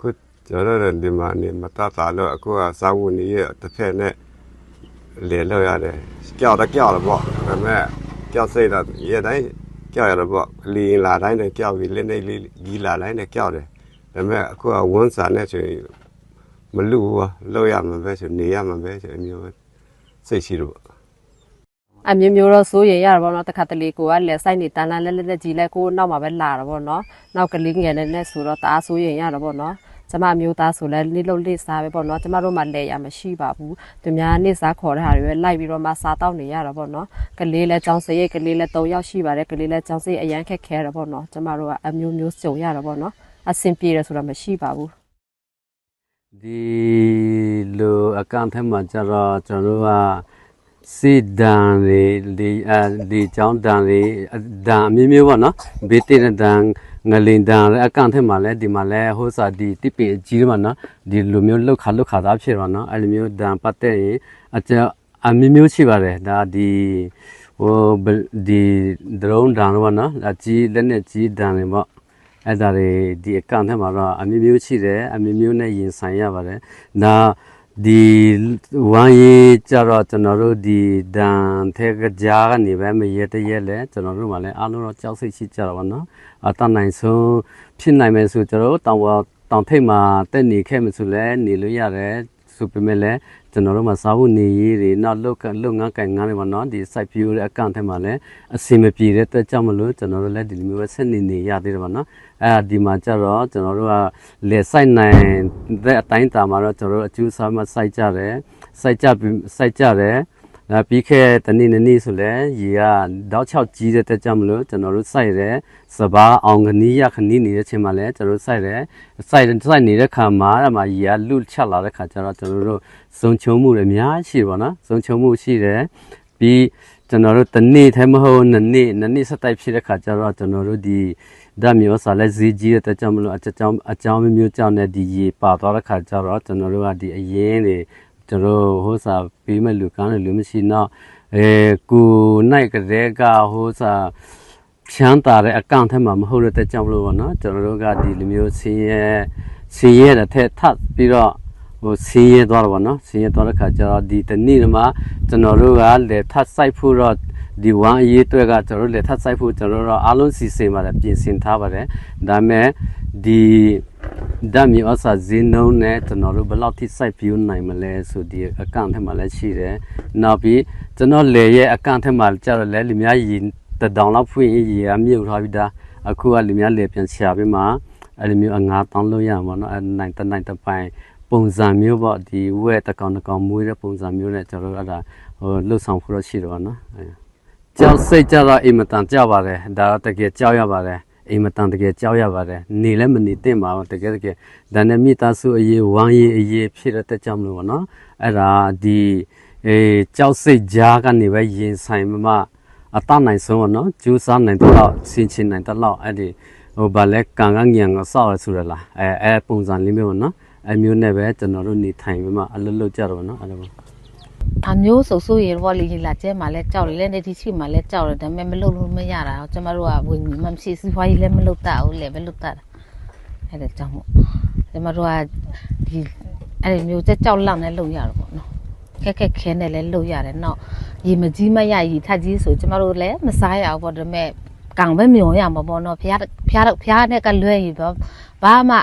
အခုကျွန်တော်တို့ဒီမှာနေမတတ်တာလို့အခုကစာဝန်ကြီးရဲ့တစ်ဖက်နဲ့လေလောက်ရတယ်ကြောက်တော့ကြောက်တော့ပေါ့ဒါပေမဲ့ကြောက်စိတ်တော့ရေတိုင်းကြောက်ရတော့ပေါ့လီလာတိုင်းနဲ့ကြောက်ပြီးလက်နေလေးကြီးလာတိုင်းနဲ့ကြောက်တယ်ဒါပေမဲ့အခုကဝန်စာနဲ့ဆိုရင်မလူဘူးလောက်ရမှာပဲဆိုနေရမှာပဲဆိုအမျိုးစိတ်ရှိတော့အမျိုးမျိုးတော့စိုးရင်ရတာပေါ့နော်တခါတလေကိုကလက်ဆိုင်နေတန်းတန်းလက်လက်လက်ကြီးလဲကိုနောက်မှာပဲလာတာပေါ့နော်နောက်ကလေးငယ်နဲ့နဲ့ဆိုတော့တအားစိုးရင်ရတာပေါ့နော် ကျမမျိုးသားဆိုလဲလိလုတ်လိစားပဲပေါ့နော်ကျမတို့မှလဲရမရှိပါဘူးသူများနေ့စားခေါ်တဲ့ဟာတွေပဲလိုက်ပြီးတော့မှစားတောက်နေရတာပေါ့နော်ကလေးလဲကြောင်စရိတ်ကလေးလဲ၃ယောက်ရှိပါတယ်ကလေးလဲကြောင်စရိတ်အရန်ခက်ခဲရတာပေါ့နော်ကျမတို့ကအမျိုးမျိုးစုံရတာပေါ့နော်အဆင်ပြေတယ်ဆိုတာမရှိပါဘူးဒီလိုအကောင့်ထဲမှာကျတော့ကျွန်တော်တို့ကစေဒံတွေဒီအဲဒီចောင်းဒံတွေဒံအမျိုးမျိုးပေါ့နော်ဘေးတင်ဒံ ငလင်ဒံအကန့်ထဲမှာလဲဒီမှာလဲဟိုစာဒီတိပင်ကြီးမှာနော်ဒီလိုမျိုးလောက်ခါလောက်ခါသားဖြစ်တော့နော်အဲ့လိုမျိုးဒံပတ်တဲ့ရင်အကျအမျိုးမျိုးရှိပါတယ်ဒါဒီဟိုဒီဒရုန်းဒံတော့ပေါ့နော်အကြီးလက်နဲ့ကြီးဒံတွေပေါ့အဲ့ဒါတွေဒီအကန့်ထဲမှာတော့အမျိုးမျိုးရှိတယ်အမျိုးမျိုးနဲ့ရင်ဆိုင်ရပါတယ်။ဒါ ဒီဝမ်းရေးကြတော့ကျွန်တော်တို့ဒီဒန်ထဲကကြားကနေပဲမရတရဲလဲကျွန်တော်တို့မှလည်းအားလုံးတော့ကြောက်စိတ်ရှိကြတော့ဗောနော်။အတတ်နိုင်ဆုံးဖြစ်နိုင်မယ်ဆိုကျွန်တော်တို့တောင်ပေါ်တောင်ထိပ်မှာတက်နေခဲ့မှဆိုလဲနေလို့ရတယ်ဆိုပေမဲ့လည်း ကျွန်တော်တို့မှာစာဖို့နေရေးတွေနောက်လုတ်ကလုတ်ငန်းကန်ငန်းတွေပေါ့နော်ဒီ site view ရဲ့အကန့်ထဲမှာလည်းအစင်မပြေတဲ့အတွက်ကြောင့်မလို့ကျွန်တော်တို့လည်းဒီလိုမျိုးပဲဆက်နေနေရသေးတယ်ပေါ့နော်အဲ့ဒါဒီမှာကျတော့ကျွန်တော်တို့ကလေ site နိုင်တဲ့အတိုင်းတာမှာတော့ကျွန်တော်တို့အကျိုးစားမှ site ကြတယ် site ကြပြီး site ကြတယ် ဒါပြီးခဲ့တနေ့နေ့နေ့ဆိုလဲရေကတောက်ချောက်ကြီးတဲ့တက်ကြမလို့ကျွန်တော်တို့စိုက်တယ်စဘာအောင်ကနီးရခနီးနေတဲ့ချိန်မှာလဲကျွန်တော်တို့စိုက်တယ်စိုက်စိုက်နေတဲ့ခါမှာအဲ့မှာရေကလူချက်လာတဲ့ခါကျတော့ကျွန်တော်တို့စုံချုံမှုတွေအများရှိပါတော့စုံချုံမှုရှိတယ်ပြီးကျွန်တော်တို့တနေ့ထဲမဟုတ်နှစ်နေ့နှစ်နေ့ဆက်တိုက်ဖြစ်တဲ့ခါကျတော့ကျွန်တော်တို့ဒီဓာတ်မျိုးစာလဲဈေးကြီးတဲ့တက်ကြမလို့အကြောင်းအကြောင်းမျိုးကြောင့်နဲ့ဒီရေပါသွားတဲ့ခါကျတော့ကျွန်တော်တို့ကဒီအရင်တွေ ကျွန်တော်ဟိုစာပေးမဲ့လူကန်းတယ်လူမရှိတော့အဲကိုနိုင်ကလေးကဟိုစာဖြန်းတာတဲ့အကောင့်ထဲမှာမဟုတ်တဲ့ကြောင့်မလို့ပေါ့နော်ကျွန်တော်တို့ကဒီလိုမျိုးဆင်းရဲဆင်းရဲတဲ့ထက်ထပ်ပြီးတော့ဟိုဆင်းရဲသွားတော့ဗောနော်ဆင်းရဲသွားတဲ့ခါကျတော့ဒီတနေ့မှာကျွန်တော်တို့ကလေထပ်ဆိုင်ဖို့တော့ဒီဝမ်အရေးအတွက်ကကျွန်တော်တို့လေထပ်ဆိုင်ဖို့ကျွန်တော်တို့အားလုံးစီစဉ်ပါတယ်ပြင်ဆင်ထားပါတယ်ဒါပေမဲ့ဒီ ဓာတ်မြေဩဇာဈေးနှုန်းနဲ့ကျွန်တော်တို့ဘယ်လောက်ထိစိုက်ပြူနိုင်မလဲဆိုဒီအကောင့်ထဲမှာလည်းရှိတယ်။နောက်ပြီးကျွန်တော်လေရဲ့အကောင့်ထဲမှာကျတော့လည်းလူများရေတဒေါင်လောက်ဖွင့်ရေအမြုပ်ထားပြီးသားအခုကလူများလေပြန်ချပြီးမှအဲ့လိုမျိုးအငါတောင်းလို့ရမှာနော်အဲ့နိုင်တနိုင်တပိုင်းပုံစံမျိုးပေါ့ဒီဝဲတကောင်တကောင်မွေးတဲ့ပုံစံမျိုးနဲ့ကျွန်တော်တို့အဲ့ဒါဟိုလှုပ်ဆောင်ဖို့တော့ရှိတော့နော်။ကြောက်စိတ်ကြတော့အိမ်မတန်ကြပါတယ်ဒါတော့တကယ်ကြောက်ရပါတယ် အိမ်မတန်တကယ်ကြောက်ရပါတယ်နေလည်းမနေသင့်ပါဘူးတကယ်တကယ်ဒါနဲ့မိသားစုအရေးဝမ်းရေးအရေးဖြစ်တဲ့တက်ကြောင့်မလို့ပေါ့နော်အဲ့ဒါဒီအေးကြောက်စိတ်ကြားကနေပဲရင်ဆိုင်မမအတနိုင်ဆုံးပေါ့နော်ကျူးစားနိုင်တော့ဆင်ချင်နိုင်တော့အဲ့ဒီဟိုဗာလဲကန်ကငင်ကဆောက်ရဆိုရလားအဲအဲပုံစံလေးမျိုးပေါ့နော်အဲမျိုးနဲ့ပဲကျွန်တော်တို့နေထိုင်ပြီးမှအလုပ်လုပ်ကြတော့ပေါ့နော်အဲ့လို ပေါ့အမျိုးဆိုဆိုရေဘောလီလာကျဲမှာလဲကြောက်တယ်လဲနေတီရှိမှာလဲကြောက်တယ်ဒါပေမဲ့မလုပ်လို့မရတာကျမတို့ကဝင်မှမရှိစီဖွားကြီးလဲမလုပ်တတ်ဘူးလေပဲလုပ်တတ်တာအဲ့ဒါကြောင့်မို့ကျမတို့ကဒီအဲ့ဒီမျိုးကြောက်လောက်နဲ့လုပ်ရတော့ပေါ့နော်ခက်ခက်ခဲနဲ့လဲလုပ်ရတယ်နောက်ရေမကြီးမရရေထက်ကြီးဆိုကျမတို့လည်းမစားရဘူးပေါ့ဒါပေမဲ့ ကံပဲမြော်ရမှာပေါ့နော်ဖះဖះဖះနဲ့ကလွဲရင်ပေါ့ဘာမှ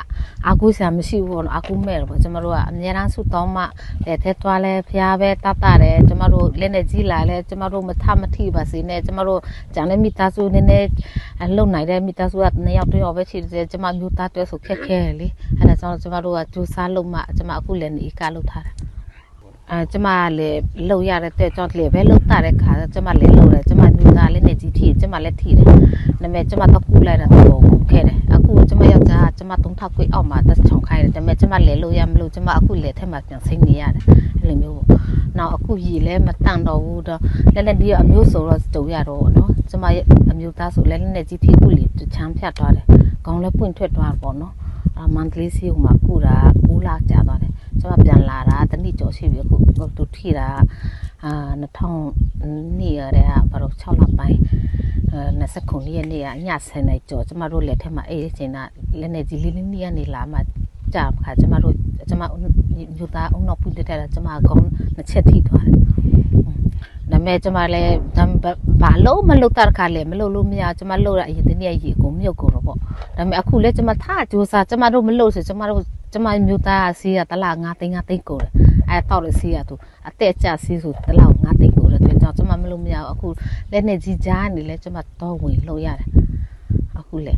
အာကူဆရာမရှိဘူးပေါ့နော်အာကူမဲ့တော့ပေါ့ကျမတို့ကအများအားစုတောင်းမှလက်ထဲသွားလဲဖះပဲတတ်တာတယ်ကျမတို့လက်နဲ့ကြီးလာလဲကျမတို့မထမထိပါစေနဲ့ကျမတို့ဂျန်တဲ့မိသားစုနည်းနည်းလုံနိုင်တဲ့မိသားစုကနှစ်ယောက်တစ်ယောက်ပဲရှိတယ်ကျမမျိုးသားတွဲဆိုခက်ခဲလေအဲ့ဒါကြောင့်ကျမတို့ကကြိုးစားလို့မှကျမအခုလည်းနေကလုပ်ထားတာ အဲကျမလည်းလှုပ်ရတဲ့တဲ့ကြောင့်လေပဲလှုပ်တာတဲ့ခါကျမလည်းလှုပ်တယ်ကျမညူသားလေးနဲ့ကြီးထီကျမလည်းထီတယ်ဒါပေမဲ့ကျမတော့ကူလိုက်တာတော့ကူခဲ့တယ်အခုကျမယောက်ျားကျမသုံးထောက်ကွေးအောက်မှာတက်ချောင်ခိုင်းတယ်ဒါပေမဲ့ကျမလည်းလှုပ်ရမလို့ကျမအခုလည်းထဲမှာပြန်ဆင်းနေရတယ်အဲ့လိုမျိုးပေါ့နောက်အခုရည်လည်းမတန့်တော့ဘူးတော့လက်လက်ဒီအမျိုးဆိုတော့တုံရတော့နော်ကျမရဲ့အမျိုးသားဆိုလည်းလက်နဲ့ကြီးထီခုလီချမ်းဖြတ်သွားတယ်ခေါင်းလည်းပွင့်ထွက်သွားပေါ့နော်အာမန်တလေးစီဟိုမှာကူတာကူလာကြာသွားတယ် ကျွန်မပြန်လာတာတနည်းကျော်ရှိပြီအခုသူထိတာအာ2000နှစ်ရတဲ့ကဘာလို့6လပိုင်းအဲ29ရက်နေ့ကည10နိုင်ကျော်ကျွန်မတို့လက်ထက်မှာအေးတဲ့အချိန်ကလက်နေကြီးလေးလေးနေ့ကနေလာမှကြာခါကျမတို့ကျမမြို့သားအုံနောက်ပြတက်တာကျမကောင်းနှစ်ချက်ထိသွားတယ်ဒါပေမဲ့ကျမလည်းဘာလို့မလုပ်တာခါလဲမလုပ်လို့မရကျမလုပ်ရအရင်တနေ့ရေကိုမြုပ်ကုန်တော့ပေါ့ဒါပေမဲ့အခုလဲကျမထားကြိုးစားကျမတို့မလုပ်ဆိုကျမတို့ ကျမမြို့သားစီးရတလား9သိန်း9သိန်းကိုတယ်အဲတော့လေစီးရသူအသက်ကြစီးဆိုတလား9သိန်းကိုတယ်တဲ့ကြောင့်ကျမမလုပ်မရဘူးအခုလက်နဲ့ကြီးကြားနေလဲကျမတော့ဝင်လို့ရတယ်အခုလဲ